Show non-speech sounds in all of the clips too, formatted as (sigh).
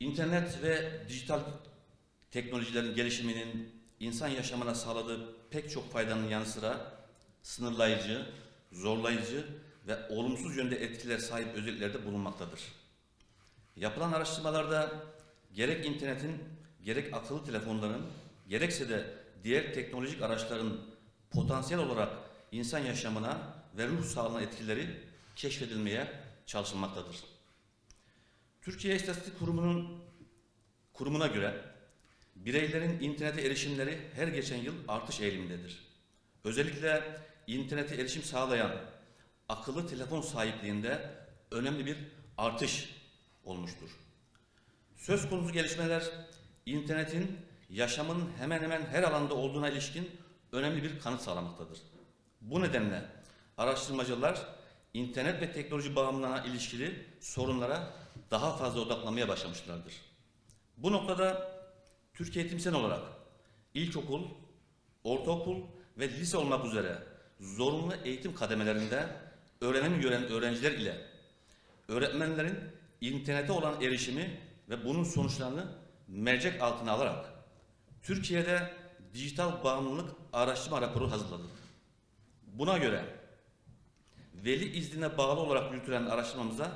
İnternet ve dijital teknolojilerin gelişiminin insan yaşamına sağladığı pek çok faydanın yanı sıra sınırlayıcı, zorlayıcı ve olumsuz yönde etkiler sahip özellikleri de bulunmaktadır. Yapılan araştırmalarda gerek internetin, gerek akıllı telefonların, gerekse de diğer teknolojik araçların potansiyel olarak insan yaşamına ve ruh sağlığına etkileri keşfedilmeye çalışılmaktadır. Türkiye İstatistik Kurumu'nun kurumuna göre bireylerin internete erişimleri her geçen yıl artış eğilimindedir. Özellikle internete erişim sağlayan akıllı telefon sahipliğinde önemli bir artış olmuştur. Söz konusu gelişmeler internetin yaşamın hemen hemen her alanda olduğuna ilişkin önemli bir kanıt sağlamaktadır. Bu nedenle araştırmacılar internet ve teknoloji bağımlılığına ilişkili sorunlara daha fazla odaklanmaya başlamışlardır. Bu noktada Türkiye Eğitim olarak ilkokul, ortaokul ve lise olmak üzere zorunlu eğitim kademelerinde öğrenim gören öğrenciler ile öğretmenlerin internete olan erişimi ve bunun sonuçlarını mercek altına alarak Türkiye'de dijital bağımlılık araştırma raporu hazırladık. Buna göre veli iznine bağlı olarak yürütülen araştırmamıza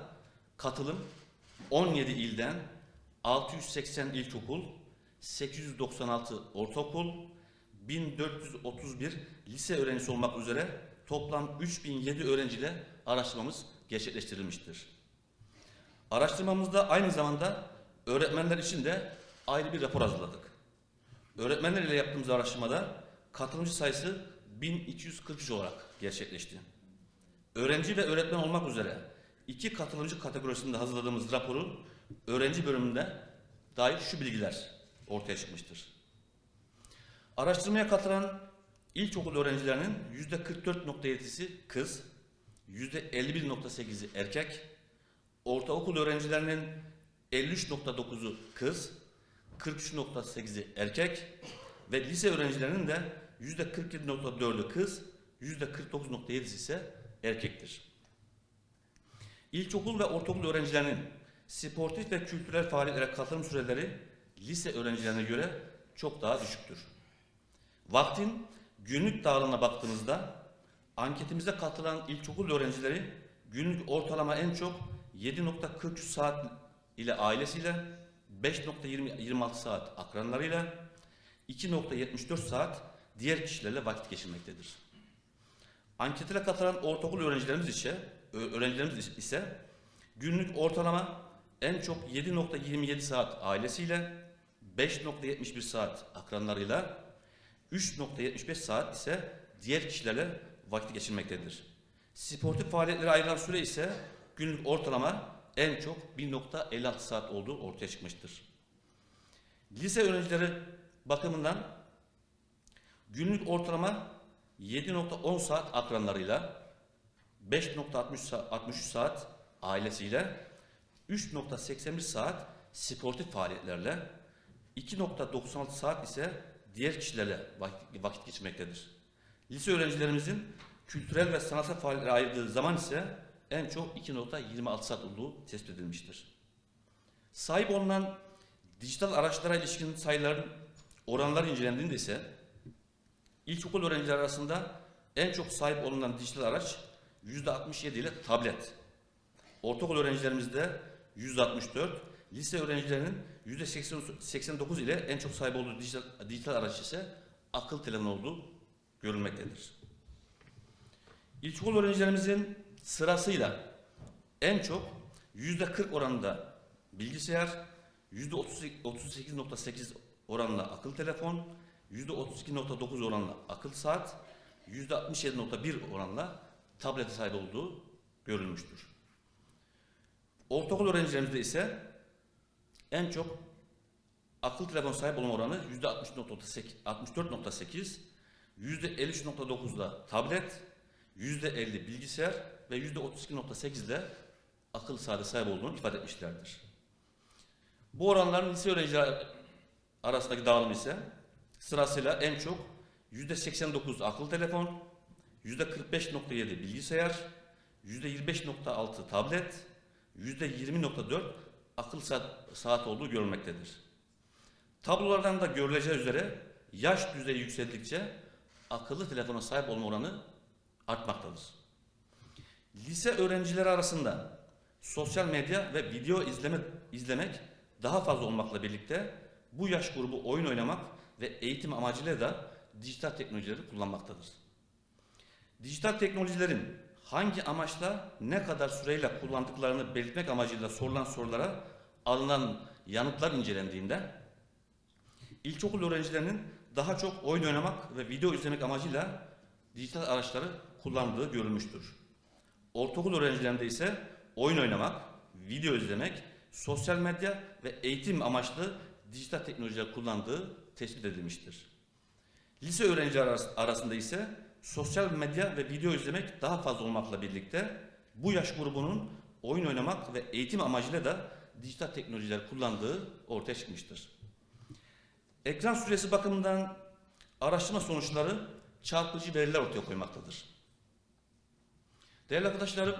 katılım 17 ilden 680 ilkokul, 896 ortaokul, 1431 lise öğrencisi olmak üzere toplam 3007 öğrenciyle araştırmamız gerçekleştirilmiştir. Araştırmamızda aynı zamanda öğretmenler için de ayrı bir rapor hazırladık. Öğretmenler ile yaptığımız araştırmada katılımcı sayısı 1243 olarak gerçekleşti. Öğrenci ve öğretmen olmak üzere iki katılımcı kategorisinde hazırladığımız raporun öğrenci bölümünde dair şu bilgiler ortaya çıkmıştır. Araştırmaya katılan ilkokul öğrencilerinin yüzde 44.7'si kız, yüzde 51.8'i erkek, ortaokul öğrencilerinin 53.9'u kız, 43.8'i erkek ve lise öğrencilerinin de yüzde 47.4'ü kız, yüzde 49.7'si ise erkektir. İlkokul ve ortaokul öğrencilerinin sportif ve kültürel faaliyetlere katılım süreleri lise öğrencilerine göre çok daha düşüktür. Vaktin günlük dağılımına baktığımızda anketimize katılan ilkokul öğrencileri günlük ortalama en çok 7.43 saat ile ailesiyle 5.26 saat akranlarıyla 2.74 saat diğer kişilerle vakit geçirmektedir. Anketine katılan ortaokul öğrencilerimiz ise öğrencilerimiz ise günlük ortalama en çok 7.27 saat ailesiyle 5.71 saat akranlarıyla 3.75 saat ise diğer kişilerle vakit geçirmektedir. Sportif faaliyetlere ayrılan süre ise günlük ortalama en çok 1.56 saat olduğu ortaya çıkmıştır. Lise öğrencileri bakımından günlük ortalama 7.10 saat akranlarıyla 5.63 saat ailesiyle 3.81 saat sportif faaliyetlerle 2.96 saat ise diğer kişilerle vakit, geçirmektedir. Lise öğrencilerimizin kültürel ve sanatsal faaliyetlere ayırdığı zaman ise en çok 2.26 saat olduğu tespit edilmiştir. Sahip olunan dijital araçlara ilişkin sayıların oranları incelendiğinde ise ilkokul öğrencileri arasında en çok sahip olunan dijital araç %67 ile tablet. Ortaokul öğrencilerimizde %64, lise öğrencilerinin %89 ile en çok sahip olduğu dijital, dijital araç ise akıl telefonu olduğu görülmektedir. İlkokul öğrencilerimizin sırasıyla en çok %40 oranında bilgisayar, %38.8 oranla akıl telefon, %32.9 oranla akıl saat, %67.1 oranla tablete sahip olduğu görülmüştür. Ortaokul öğrencilerimizde ise en çok akıl telefon sahip olma oranı %64.8, %53.9'da tablet, %50 bilgisayar ve %32.8 ile akıl saati sahip olduğunu ifade etmişlerdir. Bu oranların lise öğrenciler arasındaki dağılım ise sırasıyla en çok %89 akıl telefon, %45.7 bilgisayar, %25.6 tablet, %20.4 akıl saat, saat olduğu görülmektedir. Tablolardan da görüleceği üzere yaş düzeyi yükseldikçe akıllı telefona sahip olma oranı artmaktadır. Lise öğrencileri arasında sosyal medya ve video izleme, izlemek daha fazla olmakla birlikte bu yaş grubu oyun oynamak ve eğitim amacıyla da dijital teknolojileri kullanmaktadır. Dijital teknolojilerin hangi amaçla ne kadar süreyle kullandıklarını belirtmek amacıyla sorulan sorulara alınan yanıtlar incelendiğinde ilkokul öğrencilerinin daha çok oyun oynamak ve video izlemek amacıyla dijital araçları kullandığı görülmüştür. Ortaokul öğrencilerinde ise oyun oynamak, video izlemek, sosyal medya ve eğitim amaçlı dijital teknolojiler kullandığı tespit edilmiştir. Lise öğrenciler aras- arasında ise sosyal medya ve video izlemek daha fazla olmakla birlikte bu yaş grubunun oyun oynamak ve eğitim amacıyla da dijital teknolojiler kullandığı ortaya çıkmıştır. Ekran süresi bakımından araştırma sonuçları çarpıcı veriler ortaya koymaktadır. Değerli arkadaşlarım,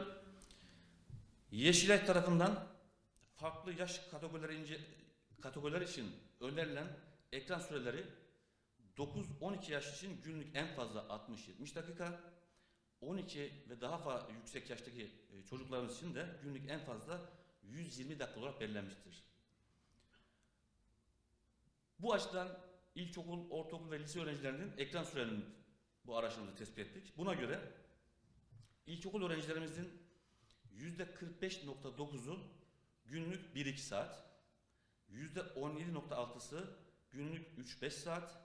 Yeşilay tarafından farklı yaş kategorileri kategoriler için önerilen ekran süreleri 9-12 yaş için günlük en fazla 60-70 dakika, 12 ve daha fazla yüksek yaştaki e, çocuklarımız için de günlük en fazla 120 dakika olarak belirlenmiştir. Bu açıdan ilkokul, ortaokul ve lise öğrencilerinin ekran sürelerini bu araştırmada tespit ettik. Buna göre ilkokul öğrencilerimizin %45.9'u günlük 1-2 saat, %17.6'sı günlük 3-5 saat,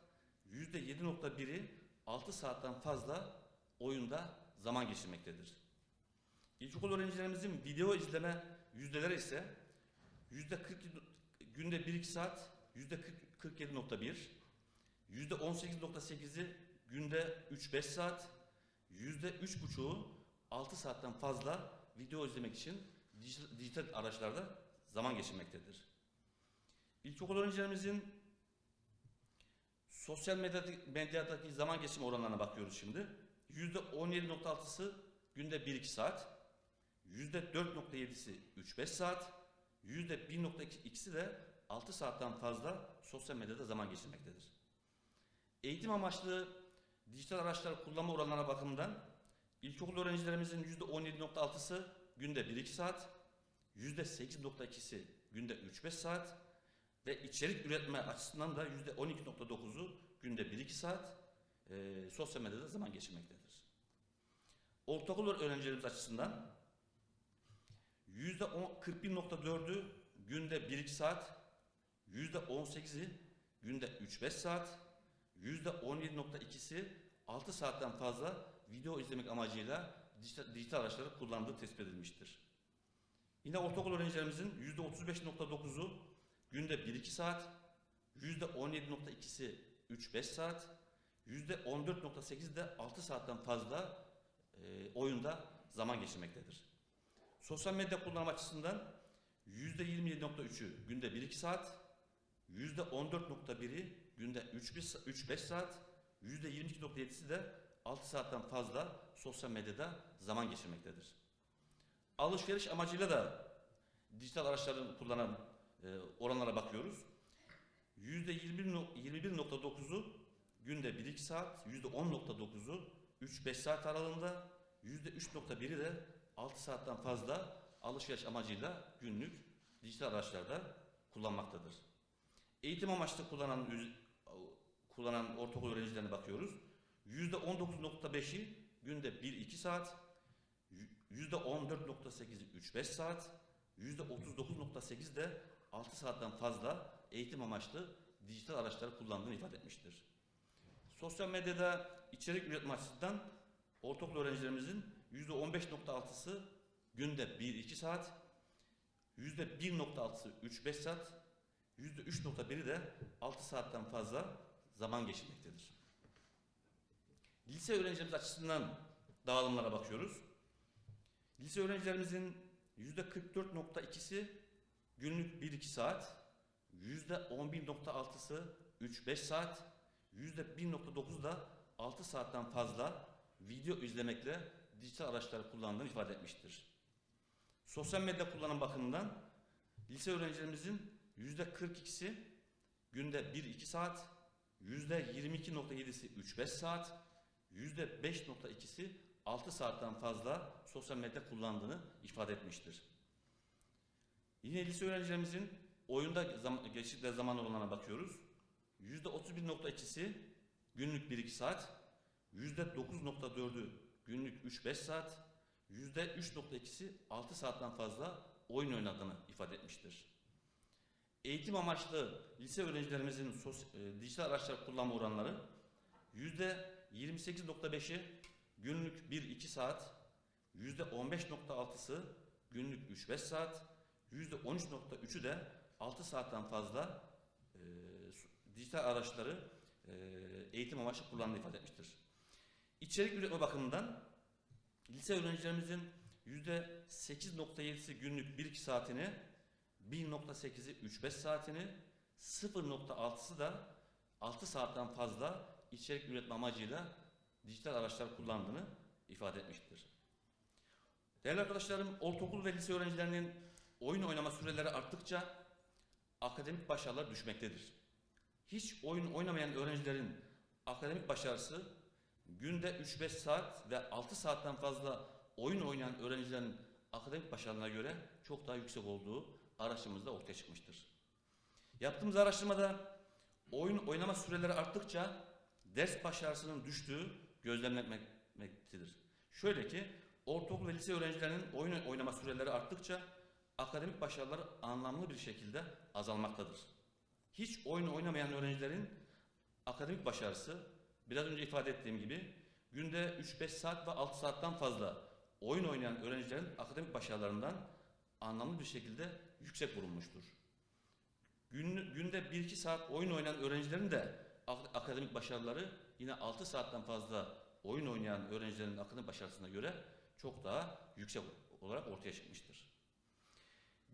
%7.1'i 6 saatten fazla oyunda zaman geçirmektedir. İlkokul öğrencilerimizin video izleme yüzdeleri ise %40 günde 1-2 saat %47.1, %18.8'i günde 3-5 saat, %3.5'u 6 saatten fazla video izlemek için dijital araçlarda zaman geçirmektedir. İlkokul öğrencilerimizin sosyal medyadaki, medyadaki zaman geçirme oranlarına bakıyoruz şimdi. %17.6'sı günde 1-2 saat, %4.7'si 3-5 saat, %1.2'si de 6 saatten fazla sosyal medyada zaman geçirmektedir. Eğitim amaçlı dijital araçlar kullanma oranlarına bakımından ilkokul öğrencilerimizin %17.6'sı günde 1-2 saat, %8.2'si günde 3-5 saat ve içerik üretme açısından da %12.9'u günde 1-2 saat e, sosyal medyada zaman geçirmektedir. Ortaokul öğrencilerimiz açısından %41.4'ü günde 1-2 saat, %18'i günde 3-5 saat, %17.2'si 6 saatten fazla video izlemek amacıyla dijital, dijital araçları kullandığı tespit edilmiştir. Yine ortaokul öğrencilerimizin %35.9'u günde 1-2 saat, %17.2'si 3-5 saat, %14.8'i de 6 saatten fazla e, oyunda zaman geçirmektedir. Sosyal medya kullanım açısından %27.3'ü günde 1-2 saat, %14.1'i günde 3-5 saat, %22.7'si de 6 saatten fazla sosyal medyada zaman geçirmektedir. Alışveriş amacıyla da dijital araçların kullanan e, oranlara bakıyoruz. %21.9'u günde 1-2 saat, %10.9'u 3-5 saat aralığında, %3.1'i de 6 saatten fazla alışveriş amacıyla günlük dijital araçlarda kullanmaktadır. Eğitim amaçlı kullanan kullanan ortaokul öğrencilerine bakıyoruz. %19.5'i günde 1-2 saat, %14.8'i 3-5 saat, %39.8 de 6 saatten fazla eğitim amaçlı dijital araçları kullandığını ifade etmiştir. Sosyal medyada içerik üretme açısından ortaokul öğrencilerimizin %15.6'sı günde 1-2 saat, %1.6'sı 3-5 saat, %3.1'i de 6 saatten fazla zaman geçirmektedir. Lise öğrencilerimiz açısından dağılımlara bakıyoruz. Lise öğrencilerimizin %44.2'si günlük 1-2 saat, %11.6'sı 3-5 saat, %1.9'u da 6 saatten fazla video izlemekle dijital araçları kullandığını ifade etmiştir. Sosyal medya kullanım bakımından lise öğrencilerimizin yüzde 42'si günde 1-2 saat, yüzde 22.7'si 3-5 saat, yüzde 5.2'si 6 saatten fazla sosyal medya kullandığını ifade etmiştir. Yine lise öğrencilerimizin oyunda zam geçtikleri zaman oranlarına bakıyoruz. Yüzde 31.2'si günlük 1-2 saat, yüzde 9.4'ü günlük 3-5 saat, yüzde 3.2'si 6 saatten fazla oyun oynadığını ifade etmiştir. Eğitim amaçlı lise öğrencilerimizin sos, e, dijital araçlar kullanma oranları yüzde 28.5'i günlük 1-2 saat, yüzde 15.6'sı günlük 3-5 saat, 13.3'ü de 6 saatten fazla e, dijital araçları e, eğitim amaçlı kullandığını ifade etmiştir. İçerik üretme bakımından lise öğrencilerimizin yüzde 8.7'si günlük 1-2 saatini, 1.8'i 3-5 saatini, 0.6'sı da 6 saatten fazla içerik üretme amacıyla dijital araçlar kullandığını ifade etmiştir. Değerli arkadaşlarım, ortaokul ve lise öğrencilerinin oyun oynama süreleri arttıkça akademik başarılar düşmektedir. Hiç oyun oynamayan öğrencilerin akademik başarısı günde 3-5 saat ve 6 saatten fazla oyun oynayan öğrencilerin akademik başarılarına göre çok daha yüksek olduğu araştırmamızda ortaya çıkmıştır. Yaptığımız araştırmada oyun oynama süreleri arttıkça ders başarısının düştüğü gözlemlenmektedir. Şöyle ki ortaokul ve lise öğrencilerinin oyun oynama süreleri arttıkça akademik başarıları anlamlı bir şekilde azalmaktadır. Hiç oyun oynamayan öğrencilerin akademik başarısı biraz önce ifade ettiğim gibi günde 3-5 saat ve 6 saatten fazla oyun oynayan öğrencilerin akademik başarılarından anlamlı bir şekilde yüksek bulunmuştur. Gün, günde 1-2 saat oyun oynayan öğrencilerin de ak- akademik başarıları yine 6 saatten fazla oyun oynayan öğrencilerin akademik başarısına göre çok daha yüksek olarak ortaya çıkmıştır.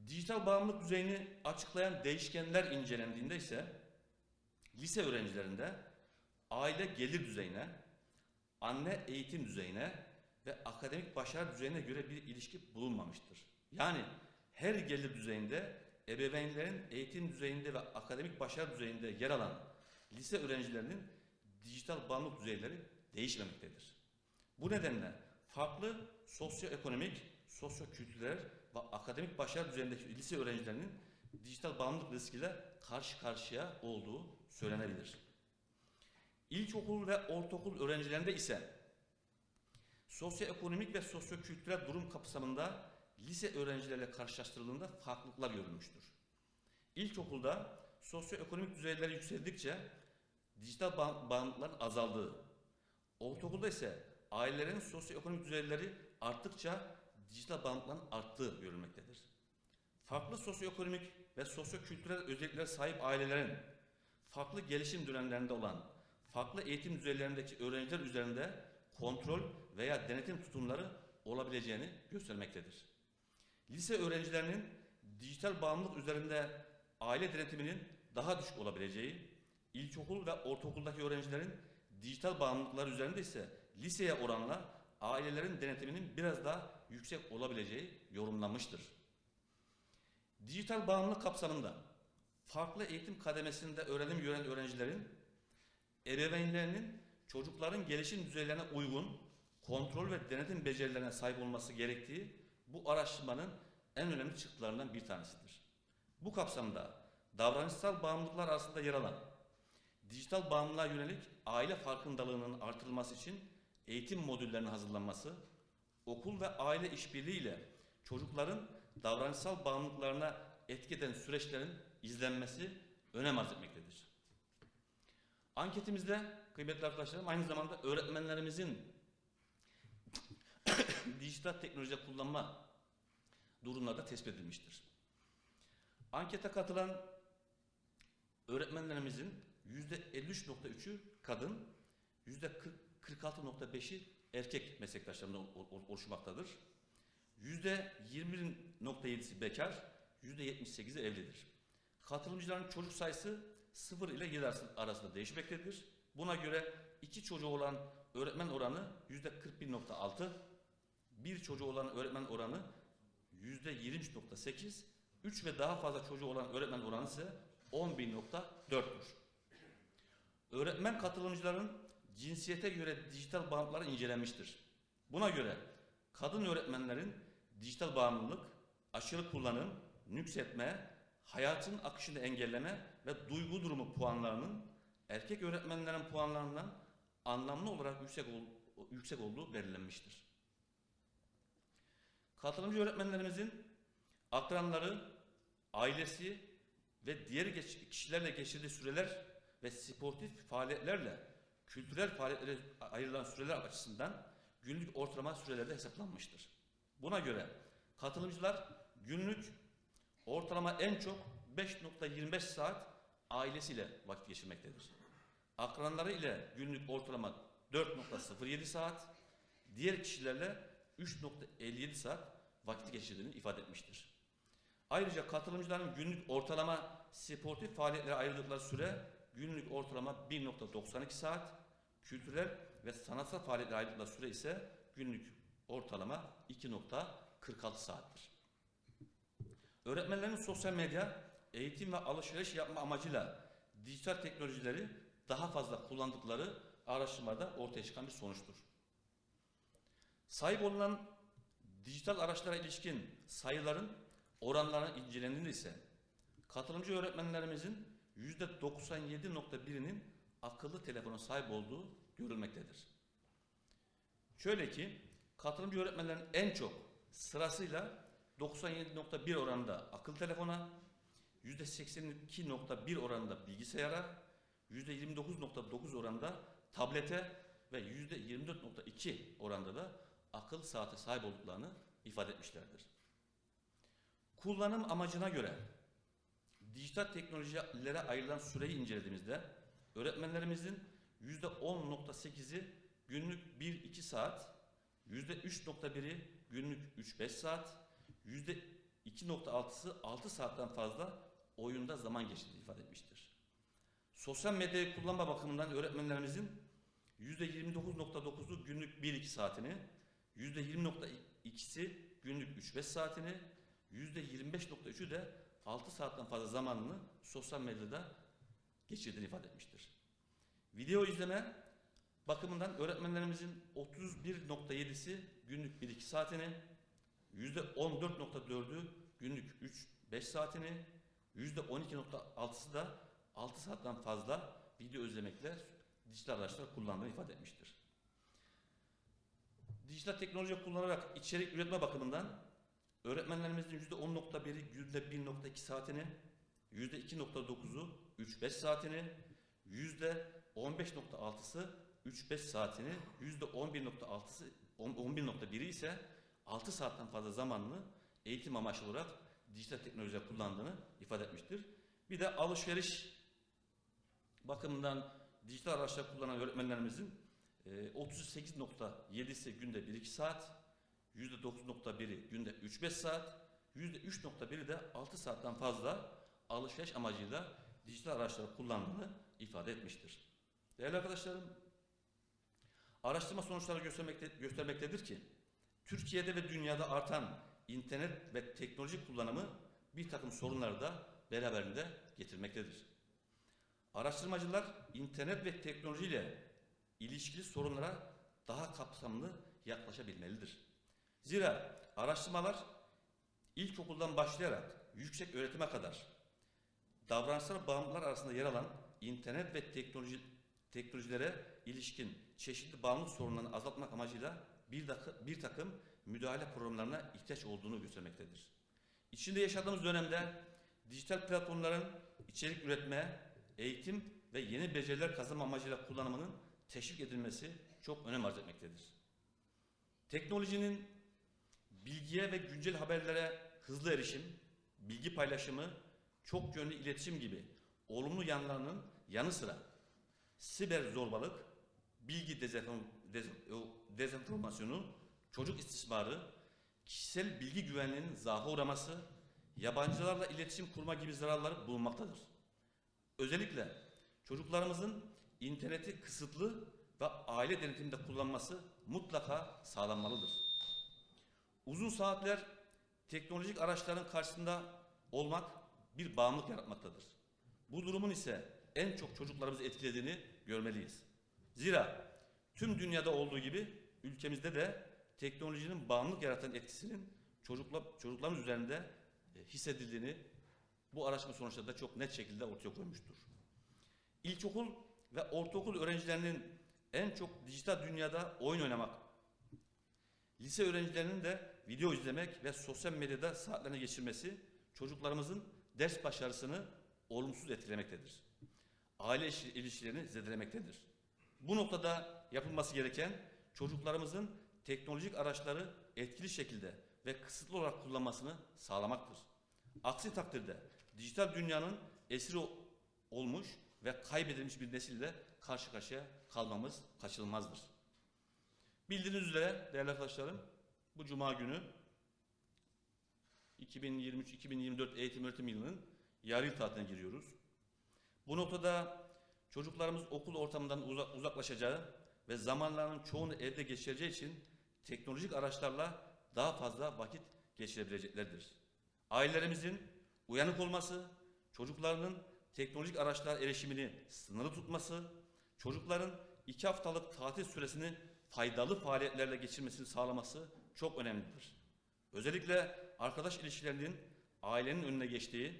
Dijital bağımlılık düzeyini açıklayan değişkenler incelendiğinde ise lise öğrencilerinde aile gelir düzeyine, anne eğitim düzeyine ve akademik başarı düzeyine göre bir ilişki bulunmamıştır. Yani her gelir düzeyinde ebeveynlerin eğitim düzeyinde ve akademik başarı düzeyinde yer alan lise öğrencilerinin dijital bağımlılık düzeyleri değişmemektedir. Bu nedenle farklı sosyoekonomik, sosyokültürel akademik başarı düzeyindeki lise öğrencilerinin dijital bağımlılık riskiyle karşı karşıya olduğu söylenebilir. İlkokul ve ortaokul öğrencilerinde ise sosyoekonomik ve sosyokültürel durum kapsamında lise öğrencileriyle karşılaştırıldığında farklılıklar görülmüştür. İlkokulda sosyoekonomik düzeyleri yükseldikçe dijital bağ- bağımlılıkların azaldığı, ortaokulda ise ailelerin sosyoekonomik düzeyleri arttıkça dijital bağımlılıkların arttığı görülmektedir. Farklı sosyoekonomik ve sosyokültürel özelliklere sahip ailelerin farklı gelişim dönemlerinde olan farklı eğitim düzeylerindeki öğrenciler üzerinde kontrol veya denetim tutumları olabileceğini göstermektedir. Lise öğrencilerinin dijital bağımlılık üzerinde aile denetiminin daha düşük olabileceği, ilkokul ve ortaokuldaki öğrencilerin dijital bağımlılıklar üzerinde ise liseye oranla ailelerin denetiminin biraz daha yüksek olabileceği yorumlanmıştır. Dijital bağımlılık kapsamında farklı eğitim kademesinde öğrenim gören öğrencilerin ebeveynlerinin çocukların gelişim düzeylerine uygun kontrol ve denetim becerilerine sahip olması gerektiği bu araştırmanın en önemli çıktılarından bir tanesidir. Bu kapsamda davranışsal bağımlılıklar arasında yer alan dijital bağımlılığa yönelik aile farkındalığının artırılması için eğitim modüllerinin hazırlanması, okul ve aile işbirliğiyle çocukların davranışsal bağımlılıklarına etki süreçlerin izlenmesi önem arz etmektedir. Anketimizde kıymetli arkadaşlarım aynı zamanda öğretmenlerimizin (coughs) dijital teknoloji kullanma durumları da tespit edilmiştir. Ankete katılan öğretmenlerimizin yüzde 53.3'ü kadın, yüzde 46.5'i erkek meslektaşlarından ol- ol- oluşmaktadır. Yüzde 21.7'si bekar, yüzde 78'i evlidir. Katılımcıların çocuk sayısı 0 ile 7 arası- arasında değişmektedir. Buna göre iki çocuğu olan öğretmen oranı yüzde 41.6, bir çocuğu olan öğretmen oranı yüzde 23.8, 3 ve daha fazla çocuğu olan öğretmen oranı ise 11.4'tür. Öğretmen katılımcıların cinsiyete göre dijital bağımlılıkları incelenmiştir. Buna göre kadın öğretmenlerin dijital bağımlılık, aşırı kullanım, nüksetme, hayatın akışını engelleme ve duygu durumu puanlarının erkek öğretmenlerin puanlarından anlamlı olarak yüksek, ol- yüksek olduğu belirlenmiştir. Katılımcı öğretmenlerimizin akranları, ailesi ve diğer kişilerle geçirdiği süreler ve sportif faaliyetlerle kültürel faaliyetlere ayrılan süreler açısından günlük ortalama sürelerde hesaplanmıştır. Buna göre katılımcılar günlük ortalama en çok 5.25 saat ailesiyle vakit geçirmektedir. Akranları ile günlük ortalama 4.07 saat, diğer kişilerle 3.57 saat vakit geçirdiğini ifade etmiştir. Ayrıca katılımcıların günlük ortalama sportif faaliyetlere ayırdıkları süre günlük ortalama 1.92 saat, kültürel ve sanatsal faaliyetlere ayırdıkları süre ise günlük ortalama 2.46 saattir. Öğretmenlerin sosyal medya, eğitim ve alışveriş yapma amacıyla dijital teknolojileri daha fazla kullandıkları araştırmada ortaya çıkan bir sonuçtur. Sahip olunan dijital araçlara ilişkin sayıların oranları incelendiğinde ise katılımcı öğretmenlerimizin %97.1'inin akıllı telefona sahip olduğu görülmektedir. Şöyle ki katılımcı öğretmenlerin en çok sırasıyla 97.1 oranında akıllı telefona, %82.1 oranında bilgisayara, %29.9 oranında tablete ve %24.2 oranda da akıl saate sahip olduklarını ifade etmişlerdir. Kullanım amacına göre dijital teknolojilere ayrılan süreyi incelediğimizde öğretmenlerimizin %10.8'i günlük 1-2 saat, %3.1'i günlük 3-5 saat, %2.6'sı 6 saatten fazla oyunda zaman geçirdiği ifade etmiştir. Sosyal medyayı kullanma bakımından öğretmenlerimizin %29.9'u günlük 1-2 saatini, %20.2'si günlük 3-5 saatini, %25.3'ü de 6 saatten fazla zamanını sosyal medyada geçirdiğini ifade etmiştir. Video izleme bakımından öğretmenlerimizin 31.7'si günlük 1-2 saatini, %14.4'ü günlük 3-5 saatini, %12.6'sı da 6 saatten fazla video izlemekle dijital araçlar kullandığını ifade etmiştir. Dijital teknoloji kullanarak içerik üretme bakımından öğretmenlerimizin %10.1'i günde 1.2 saatini, %2.9'u 3-5 saatini, %15.6'sı 3-5 saatini, %11.6'sı 11.1'i ise 6 saatten fazla zamanını eğitim amaçlı olarak dijital teknolojiler kullandığını ifade etmiştir. Bir de alışveriş bakımından dijital araçlar kullanan öğretmenlerimizin e, 38.7'si günde 1-2 saat, %9.1'i günde 3-5 saat, %3.1'i de 6 saatten fazla alışveriş amacıyla dijital araçları kullandığını ifade etmiştir. Değerli arkadaşlarım, araştırma sonuçları göstermekte, göstermektedir ki, Türkiye'de ve dünyada artan internet ve teknoloji kullanımı bir takım sorunları da beraberinde getirmektedir. Araştırmacılar internet ve teknolojiyle ilişkili sorunlara daha kapsamlı yaklaşabilmelidir. Zira araştırmalar ilkokuldan başlayarak yüksek öğretime kadar davranışsal bağımlılıklar arasında yer alan internet ve teknoloji teknolojilere ilişkin çeşitli bağımlılık sorunlarını azaltmak amacıyla bir, bir takım müdahale programlarına ihtiyaç olduğunu göstermektedir. İçinde yaşadığımız dönemde dijital platformların içerik üretme, eğitim ve yeni beceriler kazanma amacıyla kullanımının teşvik edilmesi çok önem arz etmektedir. Teknolojinin bilgiye ve güncel haberlere hızlı erişim, bilgi paylaşımı, çok yönlü iletişim gibi olumlu yanlarının yanı sıra siber zorbalık, bilgi dezenform- dez- dezenformasyonu, çocuk istismarı, kişisel bilgi güvenliğinin zaha uğraması, yabancılarla iletişim kurma gibi zararları bulunmaktadır. Özellikle çocuklarımızın interneti kısıtlı ve aile denetiminde kullanması mutlaka sağlanmalıdır. Uzun saatler teknolojik araçların karşısında olmak bir bağımlılık yaratmaktadır. Bu durumun ise en çok çocuklarımızı etkilediğini görmeliyiz. Zira tüm dünyada olduğu gibi ülkemizde de teknolojinin bağımlılık yaratan etkisinin çocukla, çocuklarımız üzerinde e, hissedildiğini bu araştırma sonuçları da çok net şekilde ortaya koymuştur. İlkokul ve ortaokul öğrencilerinin en çok dijital dünyada oyun oynamak, lise öğrencilerinin de video izlemek ve sosyal medyada saatlerini geçirmesi çocuklarımızın ders başarısını olumsuz etkilemektedir. Aile ilişki- ilişkilerini zedelemektedir. Bu noktada yapılması gereken çocuklarımızın teknolojik araçları etkili şekilde ve kısıtlı olarak kullanmasını sağlamaktır. Aksi takdirde dijital dünyanın esiri olmuş ve kaybedilmiş bir nesille karşı karşıya kalmamız kaçınılmazdır. Bildiğiniz üzere değerli arkadaşlarım bu cuma günü 2023-2024 eğitim öğretim yılının yarı yıl tatiline giriyoruz. Bu noktada çocuklarımız okul ortamından uza- uzaklaşacağı ve zamanlarının çoğunu evde geçireceği için teknolojik araçlarla daha fazla vakit geçirebileceklerdir. Ailelerimizin uyanık olması, çocuklarının teknolojik araçlar erişimini sınırlı tutması, çocukların iki haftalık tatil süresini faydalı faaliyetlerle geçirmesini sağlaması çok önemlidir. Özellikle arkadaş ilişkilerinin ailenin önüne geçtiği,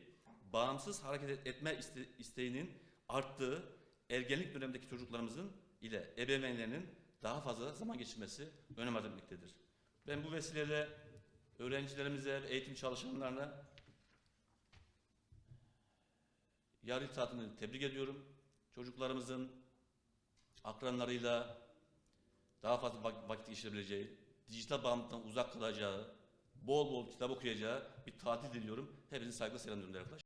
bağımsız hareket etme iste- isteğinin arttığı ergenlik dönemindeki çocuklarımızın ile ebeveynlerinin daha fazla zaman geçirmesi önem arz etmektedir. Ben bu vesileyle öğrencilerimize eğitim çalışanlarına yarı tatilini tebrik ediyorum. Çocuklarımızın akranlarıyla daha fazla vak- vakit geçirebileceği, dijital bağımlılıktan uzak kalacağı, bol bol kitap okuyacağı bir tatil diliyorum. Hepinizi saygıyla selamlıyorum arkadaşlar.